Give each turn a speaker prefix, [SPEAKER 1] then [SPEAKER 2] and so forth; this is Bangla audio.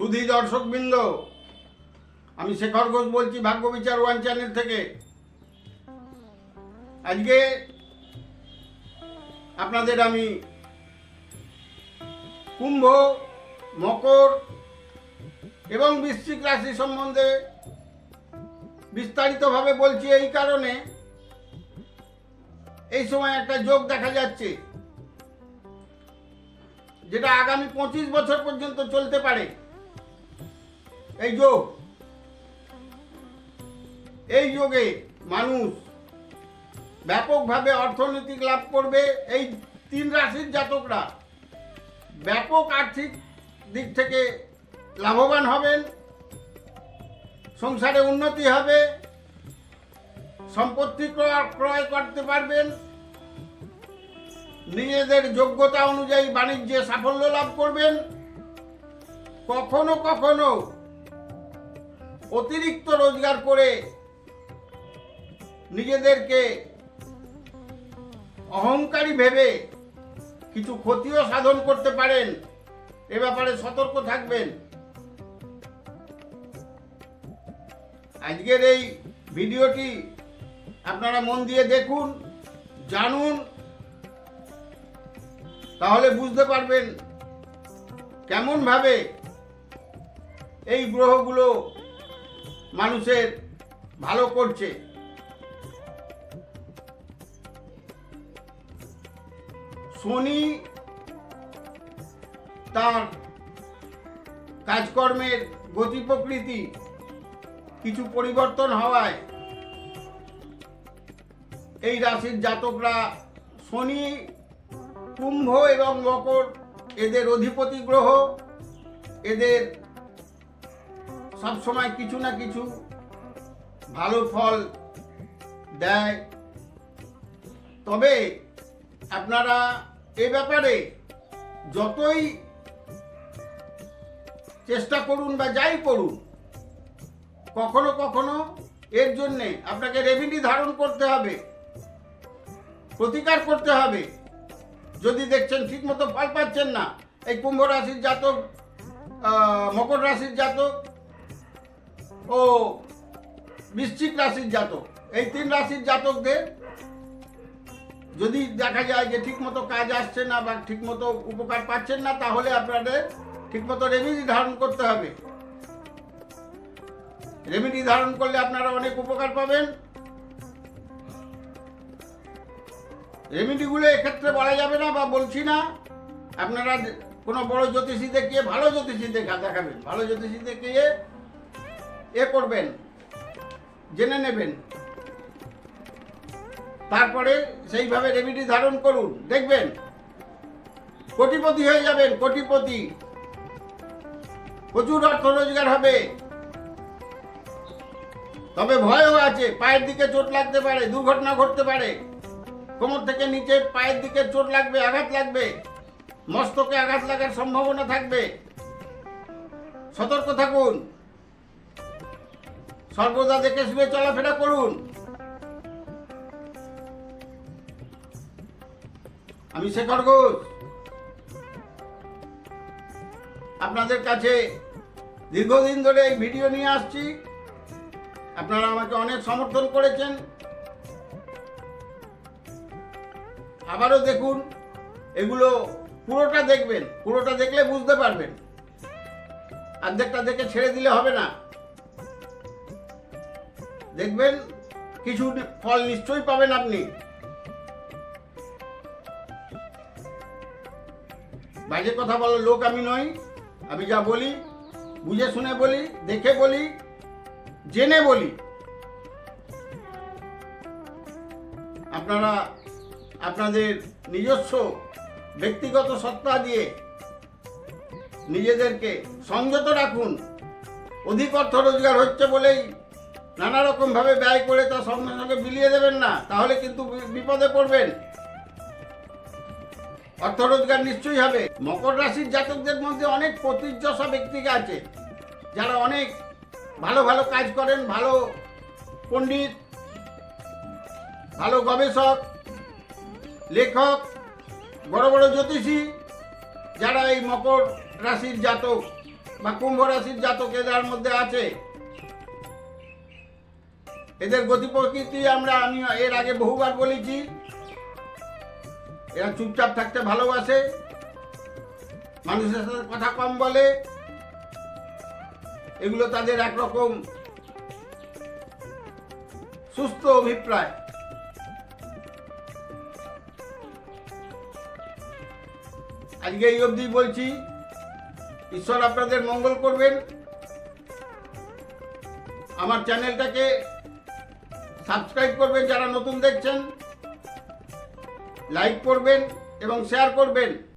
[SPEAKER 1] সুধী দর্শকবৃন্দ। আমি শেখর ঘোষ বলছি, ভাগ্য বিচার ওয়ান চ্যানেল থেকে। আজকে আপনাদের আমি কুম্ভ, মকর এবং বৃশ্চিক রাশি সম্বন্ধে বিস্তারিতভাবে বলছি এই কারণে। এই সময় একটা যোগ দেখা যাচ্ছে, যেটা আগামী পঁচিশ বছর পর্যন্ত চলতে পারে। এই যোগ। এই যোগে মানুষ ব্যাপকভাবে অর্থনৈতিক লাভ করবে এই তিন রাশির জাতকরা। ব্যাপক আর্থিক দিক থেকে লাভবান হবেন, সংসারে উন্নতি হবে, সম্পত্তি ক্রয় করতে পারবেন। নিজেদের যোগ্যতা অনুযায়ী বাণিজ্যে সাফল্য লাভ করবেন। কখনো কখনো অতিরিক্ত রোজগার করে নিজেদেরকে অহংকারী ভেবে কিছু ক্ষতিও সাধন করতে পারেন, এ ব্যাপারে সতর্ক থাকবেন। আজকের এই ভিডিওটি আপনারা মন দিয়ে দেখুন, জানুন, তাহলে বুঝতে পারবেন কেমনভাবে এই গ্রহগুলো মানুষের ভালো করছে। শনি তার কাজকর্মের গতি প্রকৃতি কিছু পরিবর্তন হওয়ায় এই রাশির জাতকরা শনি, কুম্ভ এবং মকর এদের অধিপতি গ্রহ, এদের সবসময় কিছু না কিছু ভালো ফল দেয়। তবে আপনারা এ ব্যাপারে যতই চেষ্টা করুন বা যাই করুন, কখনো কখনো এর জন্যে আপনাকে রেভিনি ধারণ করতে হবে, প্রতিকার করতে হবে। যদি দেখছেন ঠিকমতো ফল পাচ্ছেন না, এই কুম্ভ রাশির জাতক মকর রাশির জাতক ও বৃশ্চিক রাশির জাতক। এই তিন রাশির জাতকদের যদি দেখা যায় যে ঠিকমতো কাজ আসছে না বা ঠিকমতো উপকার পাচ্ছেন না, তাহলে আপনাদের ঠিকমতো রেমিডি ধারণ করতে হবে। রেমিডি ধারণ করলে আপনারা অনেক উপকার পাবেন। রেমিডিগুলো এক্ষেত্রে বলা যাবে না বা বলছি না। আপনারা কোনো বড় জ্যোতিষী দেখিয়ে ভালো জ্যোতিষী দেখা দেখাবেন। ভালো জ্যোতিষী দেখিয়ে এ করবেন, জেনে নেবেন। তারপরে সেইভাবে রেমিডি ধারণ করুন, দেখবেন। কোটিপতি হয়ে যাবেন, কোটিপতি। প্রচুর অর্থ রোজগার হবে। তবে ভয়ও আছে, পায়ের দিকে চোট লাগতে পারে, দুর্ঘটনা ঘটতে পারে। কোমর থেকে নিচে পায়ের দিকে চোট লাগবে, আঘাত লাগবে। মস্তকে আঘাত লাগার সম্ভাবনা থাকবে। সতর্ক থাকুন। সর্বদা দেখে শুনে চলাফেরা করুন। আমি শেখর ঘোষ। আপনাদের কাছে দীর্ঘদিন ধরে এই ভিডিও নিয়ে আসছি। আপনারা আমাকে অনেক সমর্থন করেছেন। আবারও দেখুন, এগুলো পুরোটা দেখবেন, পুরোটা দেখলে বুঝতে পারবেন। অর্ধেকটা দেখে ছেড়ে দিলে হবে না। দেখবেন কিছু ফল নিশ্চয়ই পাবেন আপনি। বাজে কথা বলার লোক আমি নই, আমি যা বলি, বুঝে শুনে বলি, দেখে বলি, জেনে বলি। আপনারা আপনাদের নিজস্ব ব্যক্তিগত সত্তা দিয়ে নিজেদেরকে সংযত রাখুন। অধিক অর্থ রোজগার হচ্ছে বলেই নানা রকমভাবে ব্যয় করে তা সঙ্গে সঙ্গে বিলিয়ে দেবেন না, তাহলে কিন্তু বিপদে পড়বেন। অর্থ রোজগার নিশ্চয়ই হবে। মকর রাশির জাতকদের মধ্যে অনেক প্রতিযশা ব্যক্তিকে আছে। যারা অনেক ভালো ভালো কাজ করেন, ভালো পণ্ডিত, ভালো গবেষক, লেখক, বড় বড় জ্যোতিষী, যারা এই মকর রাশির জাতক বা কুম্ভ রাশির জাতক এদের মধ্যে আছে। এদের গতি প্রকৃতি আমরা আমি এর আগে বহুবার বলেছি। এরা চুপচাপ থাকতে ভালোবাসে, মানুষের সাথে কথা কম বলে। এগুলো তাদের একরকম সুস্থ অভিপ্রায়। আজকে এই অবধি বলছি, ঈশ্বর আপনাদের মঙ্গল করবেন। আমার চ্যানেলটাকে সাবস্ক্রাইব করবেন যারা নতুন দেখছেন লাইক করবেন এবং শেয়ার করবেন।